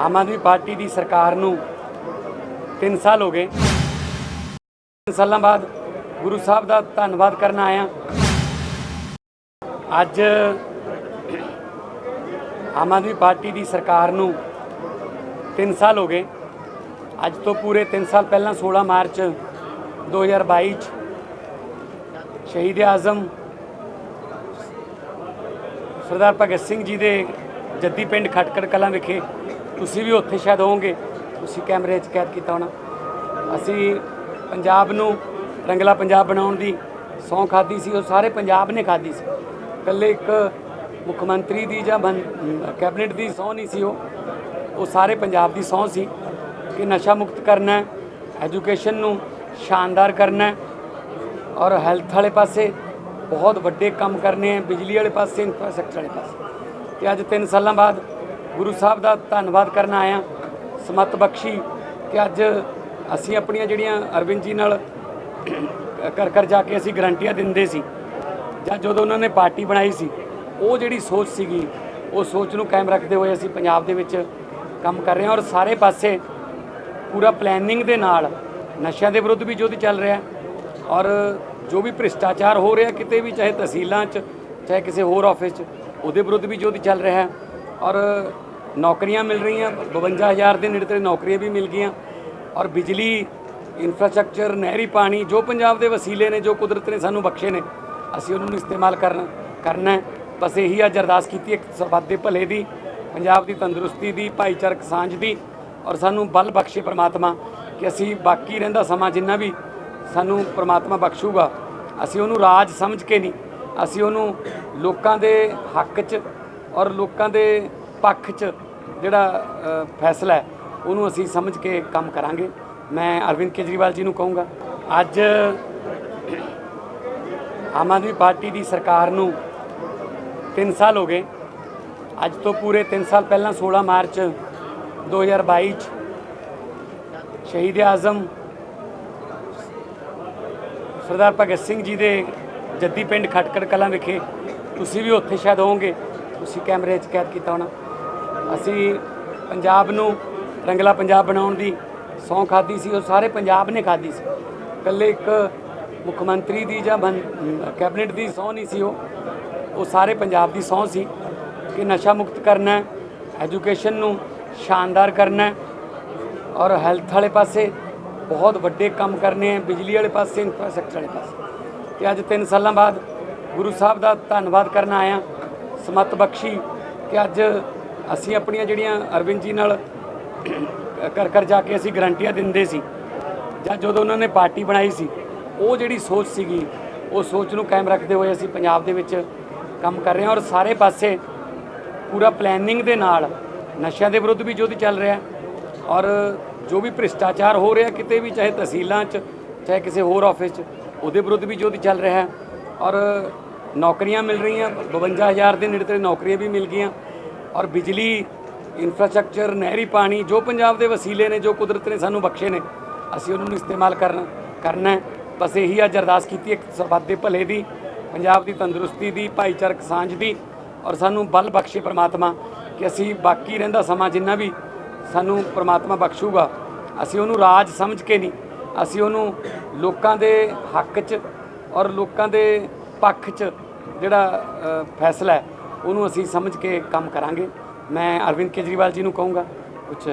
Aam Aadmi party ਦੀ ਸਰਕਾਰ ਨੂੰ 3 ਸਾਲ ਹੋ ਗਏ। 3 ਸਾਲਾਂ ਬਾਅਦ ਗੁਰੂ ਸਾਹਿਬ ਦਾ ਧੰਨਵਾਦ ਕਰਨ ਆਇਆ। ਅੱਜ ਆਮ ਆਦਮੀ ਪਾਰਟੀ ਦੀ ਸਰਕਾਰ ਨੂੰ 3 ਸਾਲ ਹੋ ਗਏ। ਅੱਜ ਤੋਂ ਪੂਰੇ 3 ਸਾਲ ਪਹਿਲਾਂ 16 ਮਾਰਚ 2022 ਚ ਸ਼ਹੀਦ ਆਜ਼ਮ ਸਰਦਾਰ ਭਗਤ ਸਿੰਘ ਜੀ ਦੇ ਜੱਦੀ ਪਿੰਡ ਖਟਕੜ ਕਲਾਂ ਵਿਖੇ ਤੁਸੀਂ ਵੀ ਉੱਥੇ ਸ਼ਾਇਦ ਹੋਵੋਗੇ। ਤੁਸੀਂ ਕੈਮਰੇ 'ਚ ਕੈਦ ਕੀਤਾ ਹੋਣਾ। ਅਸੀਂ ਪੰਜਾਬ ਨੂੰ ਰੰਗਲਾ ਪੰਜਾਬ ਬਣਾਉਣ ਦੀ ਸਹੁੰ ਖਾਦੀ ਸੀ, ਉਹ ਸਾਰੇ ਪੰਜਾਬ ਨੇ ਖਾਦੀ ਸੀ। ਇਕੱਲੇ ਇੱਕ ਮੁੱਖ ਮੰਤਰੀ ਦੀ ਜਾਂ ਕੈਬਨਿਟ ਦੀ ਸਹੁੰ ਨਹੀਂ ਸੀ ਉਹ। ਉਹ ਸਾਰੇ ਪੰਜਾਬ ਦੀ ਸਹੁੰ ਸੀ ਕਿ ਨਸ਼ਾ ਮੁਕਤ ਕਰਨਾ ਹੈ, ਐਜੂਕੇਸ਼ਨ ਨੂੰ ਸ਼ਾਨਦਾਰ ਕਰਨਾ ਹੈ ਔਰ ਹੈਲਥ ਵਾਲੇ ਪਾਸੇ ਬਹੁਤ ਵੱਡੇ ਕੰਮ ਕਰਨੇ ਆ ਬਿਜਲੀ ਵਾਲੇ ਪਾਸੇ ਇਨਫਰਾਸਟ੍ਰਕਚਰ ਵਾਲੇ ਪਾਸੇ। ਤੇ ਅੱਜ 3 ਸਾਲਾਂ ਬਾਅਦ ਗੁਰੂ ਸਾਹਿਬ ਦਾ ਧੰਨਵਾਦ ਕਰਨ ਆਇਆ। ਸਮਤ ਬਖਸ਼ੀ ਕਿ ਅੱਜ ਅਸੀਂ ਆਪਣੀਆਂ ਜਿਹੜੀਆਂ ਅਰਵਿੰਦ ਜੀ ਨਾਲ ਕਰ ਕਰ ਜਾ ਕੇ ਅਸੀਂ ਗਰੰਟੀਆਂ ਦਿੰਦੇ ਸੀ, ਜਾਂ ਜਦੋਂ ਉਹਨਾਂ ਨੇ ਪਾਰਟੀ ਬਣਾਈ ਸੀ, ਉਹ ਜਿਹੜੀ ਸੋਚ ਸੀਗੀ, ਉਹ ਸੋਚ ਨੂੰ ਕਾਇਮ ਰੱਖਦੇ ਹੋਏ ਅਸੀਂ ਪੰਜਾਬ ਦੇ ਵਿੱਚ ਕੰਮ ਕਰ ਰਹੇ ਹਾਂ ਔਰ ਸਾਰੇ ਪਾਸੇ ਪੂਰਾ ਪਲੈਨਿੰਗ ਦੇ ਨਾਲ ਨਸ਼ਿਆਂ ਦੇ ਵਿਰੁੱਧ ਵੀ ਯੁੱਧ ਚੱਲ ਰਿਹਾ ਔਰ ਜੋ ਵੀ ਭ੍ਰਿਸ਼ਟਾਚਾਰ ਹੋ ਰਿਹਾ ਕਿਤੇ ਵੀ, ਚਾਹੇ ਤਹਿਸੀਲਾਂ 'ਚ, ਚਾਹੇ ਕਿਸੇ ਹੋਰ ਆਫਿਸ 'ਚ, ਉਹਦੇ ਵਿਰੁੱਧ ਵੀ ਯੁੱਧ ਚੱਲ ਰਿਹਾ ਔਰ ਨੌਕਰੀਆਂ ਮਿਲ ਰਹੀਆਂ 52000 ਦੇ ਨੇੜੇ ਤੇੜੇ ਨੌਕਰੀਆਂ ਵੀ ਮਿਲ ਗਈਆਂ। ਔਰ ਬਿਜਲੀ ਇਨਫਰਾਸਟ੍ਰਕਚਰ ਨਹਿਰੀ ਪਾਣੀ ਜੋ ਪੰਜਾਬ ਦੇ ਵਸੀਲੇ ਨੇ, ਜੋ ਕੁਦਰਤ ਨੇ ਸਾਨੂੰ ਬਖਸ਼ੇ ਨੇ, ਅਸੀਂ ਉਹਨਾਂ ਨੂੰ ਇਸਤੇਮਾਲ ਕਰਨਾ ਕਰਨਾ ਬਸ ਇਹੀ ਅੱਜ ਅਰਦਾਸ ਕੀਤੀ ਇੱਕ ਸਰਬੱਤ ਦੇ ਭਲੇ ਦੀ, ਪੰਜਾਬ ਦੀ ਤੰਦਰੁਸਤੀ ਦੀ, ਭਾਈਚਾਰਕ ਸਾਂਝ ਦੀ, ਔਰ ਸਾਨੂੰ ਬਲ ਬਖਸ਼ੇ ਪ੍ਰਮਾਤਮਾ ਕਿ ਅਸੀਂ ਬਾਕੀ ਰਹਿੰਦਾ ਸਮਾਂ ਜਿੰਨਾ ਵੀ ਸਾਨੂੰ ਪ੍ਰਮਾਤਮਾ ਬਖਸ਼ੂਗਾ। ਅਸੀਂ ਉਹਨੂੰ ਰਾਜ ਸਮਝ ਕੇ ਨਹੀਂ, ਅਸੀਂ ਉਹਨੂੰ ਲੋਕਾਂ ਦੇ ਹੱਕ 'ਚ ਔਰ ਲੋਕਾਂ ਦੇ ਪੱਖ 'ਚ ਜਿਹੜਾ ਫੈਸਲਾ ਹੈ, ਉਹਨੂੰ ਅਸੀਂ ਸਮਝ ਕੇ ਕੰਮ ਕਰਾਂਗੇ। ਮੈਂ ਅਰਵਿੰਦ ਕੇਜਰੀਵਾਲ ਜੀ ਨੂੰ ਕਹੂੰਗਾ, ਅੱਜ ਆਮ ਆਦਮੀ ਪਾਰਟੀ ਦੀ ਸਰਕਾਰ ਨੂੰ 3 ਸਾਲ ਹੋ ਗਏ। ਅੱਜ ਤੋਂ ਪੂਰੇ 3 ਸਾਲ ਪਹਿਲਾਂ 16 ਮਾਰਚ 2022 ਚ ਸ਼ਹੀਦ ਆਜ਼ਮ ਸਰਦਾਰ ਭਗਤ ਸਿੰਘ ਜੀ ਦੇ ਜੱਦੀ ਪਿੰਡ ਖਟਕੜ ਕਲਾਂ ਵਿਖੇ, ਤੁਸੀਂ ਵੀ ਉੱਥੇ ਸ਼ਾਇਦ ਹੋਵੋਗੇ। ਤੁਸੀਂ ਕੈਮਰੇ 'ਚ ਕੈਦ ਕੀਤਾ ਹੋਣਾ। ਅਸੀਂ ਪੰਜਾਬ ਨੂੰ ਰੰਗਲਾ ਪੰਜਾਬ ਬਣਾਉਣ ਦੀ ਸਹੁੰ ਖਾਦੀ ਸੀ, ਉਹ ਸਾਰੇ ਪੰਜਾਬ ਨੇ ਖਾਦੀ ਸੀ। ਇਕੱਲੇ ਇੱਕ ਮੁੱਖ ਮੰਤਰੀ ਦੀ ਜਾਂ ਕੈਬਨਿਟ ਦੀ ਸਹੁੰ ਨਹੀਂ ਸੀ ਉਹ। ਉਹ ਸਾਰੇ ਪੰਜਾਬ ਦੀ ਸਹੁੰ ਸੀ ਕਿ ਨਸ਼ਾ ਮੁਕਤ ਕਰਨਾ ਹੈ, ਐਜੂਕੇਸ਼ਨ ਨੂੰ ਸ਼ਾਨਦਾਰ ਕਰਨਾ ਹੈ ਔਰ ਹੈਲਥ ਵਾਲੇ ਪਾਸੇ ਬਹੁਤ ਵੱਡੇ ਕੰਮ ਕਰਨੇ ਆ ਬਿਜਲੀ ਵਾਲੇ ਪਾਸੇ ਇਨਫਰਾਸਟ੍ਰਕਚਰ ਵਾਲੇ ਪਾਸੇ। ਤੇ ਅੱਜ 3 ਸਾਲਾਂ ਬਾਅਦ ਗੁਰੂ ਸਾਹਿਬ ਦਾ ਧੰਨਵਾਦ ਕਰਨ ਆਇਆ। ਸਮਤ ਬਖਸ਼ੀ ਕਿ ਅੱਜ ਅਸੀਂ ਆਪਣੀਆਂ ਜਿਹੜੀਆਂ ਅਰਵਿੰਦ ਜੀ ਨਾਲ ਘਰ ਘਰ ਜਾ ਕੇ ਅਸੀਂ ਗਰੰਟੀਆਂ ਦਿੰਦੇ ਸੀ ਜਾਂ ਜਦੋਂ ਉਹਨਾਂ ਨੇ ਪਾਰਟੀ ਬਣਾਈ ਸੀ, ਉਹ ਜਿਹੜੀ ਸੋਚ ਸੀਗੀ, ਉਹ ਸੋਚ ਨੂੰ ਕਾਇਮ ਰੱਖਦੇ ਹੋਏ ਅਸੀਂ ਪੰਜਾਬ ਦੇ ਵਿੱਚ ਕੰਮ ਕਰ ਰਹੇ ਹਾਂ ਔਰ ਸਾਰੇ ਪਾਸੇ ਪੂਰਾ ਪਲੈਨਿੰਗ ਦੇ ਨਾਲ ਨਸ਼ਿਆਂ ਦੇ ਵਿਰੁੱਧ ਵੀ ਯੁੱਧ ਚੱਲ ਰਿਹਾ ਔਰ ਜੋ ਵੀ ਭ੍ਰਿਸ਼ਟਾਚਾਰ ਹੋ ਰਿਹਾ ਕਿਤੇ ਵੀ, ਚਾਹੇ ਤਹਿਸੀਲਾਂ 'ਚ, ਚਾਹੇ ਕਿਸੇ ਹੋਰ ਆਫਿਸ 'ਚ, ਉਹਦੇ ਵਿਰੁੱਧ ਵੀ ਯੁੱਧ ਚੱਲ ਰਿਹਾ ਔਰ ਨੌਕਰੀਆਂ ਮਿਲ ਰਹੀਆਂ 52000 ਦੇ ਨੇੜੇ ਤੇੜੇ ਨੌਕਰੀਆਂ ਵੀ ਮਿਲ ਗਈਆਂ। ਔਰ ਬਿਜਲੀ ਇਨਫਰਾਸਟ੍ਰਕਚਰ ਨਹਿਰੀ ਪਾਣੀ ਜੋ ਪੰਜਾਬ ਦੇ ਵਸੀਲੇ ਨੇ, ਜੋ ਕੁਦਰਤ ਨੇ ਸਾਨੂੰ ਬਖਸ਼ੇ ਨੇ, ਅਸੀਂ ਉਹਨਾਂ ਨੂੰ ਇਸਤੇਮਾਲ ਕਰਨਾ ਕਰਨਾ ਬਸ ਇਹੀ ਅੱਜ ਅਰਦਾਸ ਕੀਤੀ ਇੱਕ ਸਰਬੱਤ ਦੇ ਭਲੇ ਦੀ, ਪੰਜਾਬ ਦੀ ਤੰਦਰੁਸਤੀ ਦੀ, ਭਾਈਚਾਰਕ ਸਾਂਝ ਦੀ, ਔਰ ਸਾਨੂੰ ਬਲ ਬਖਸ਼ੇ ਪ੍ਰਮਾਤਮਾ ਕਿ ਅਸੀਂ ਬਾਕੀ ਰਹਿੰਦਾ ਸਮਾਂ ਜਿੰਨਾ ਵੀ ਸਾਨੂੰ ਪ੍ਰਮਾਤਮਾ ਬਖਸ਼ੂਗਾ। ਅਸੀਂ ਉਹਨੂੰ ਰਾਜ ਸਮਝ ਕੇ ਨਹੀਂ, ਅਸੀਂ ਉਹਨੂੰ ਲੋਕਾਂ ਦੇ ਹੱਕ 'ਚ ਔਰ ਲੋਕਾਂ ਦੇ ਪੱਖ 'ਚ ਜਿਹੜਾ ਫੈਸਲਾ ਹੈ ਉਹਨੂੰ ਅਸੀਂ ਸਮਝ ਕੇ ਕੰਮ ਕਰਾਂਗੇ। ਮੈਂ ਅਰਵਿੰਦ ਕੇਜਰੀਵਾਲ ਜੀ ਨੂੰ ਕਹੂੰਗਾ ਕੁਝ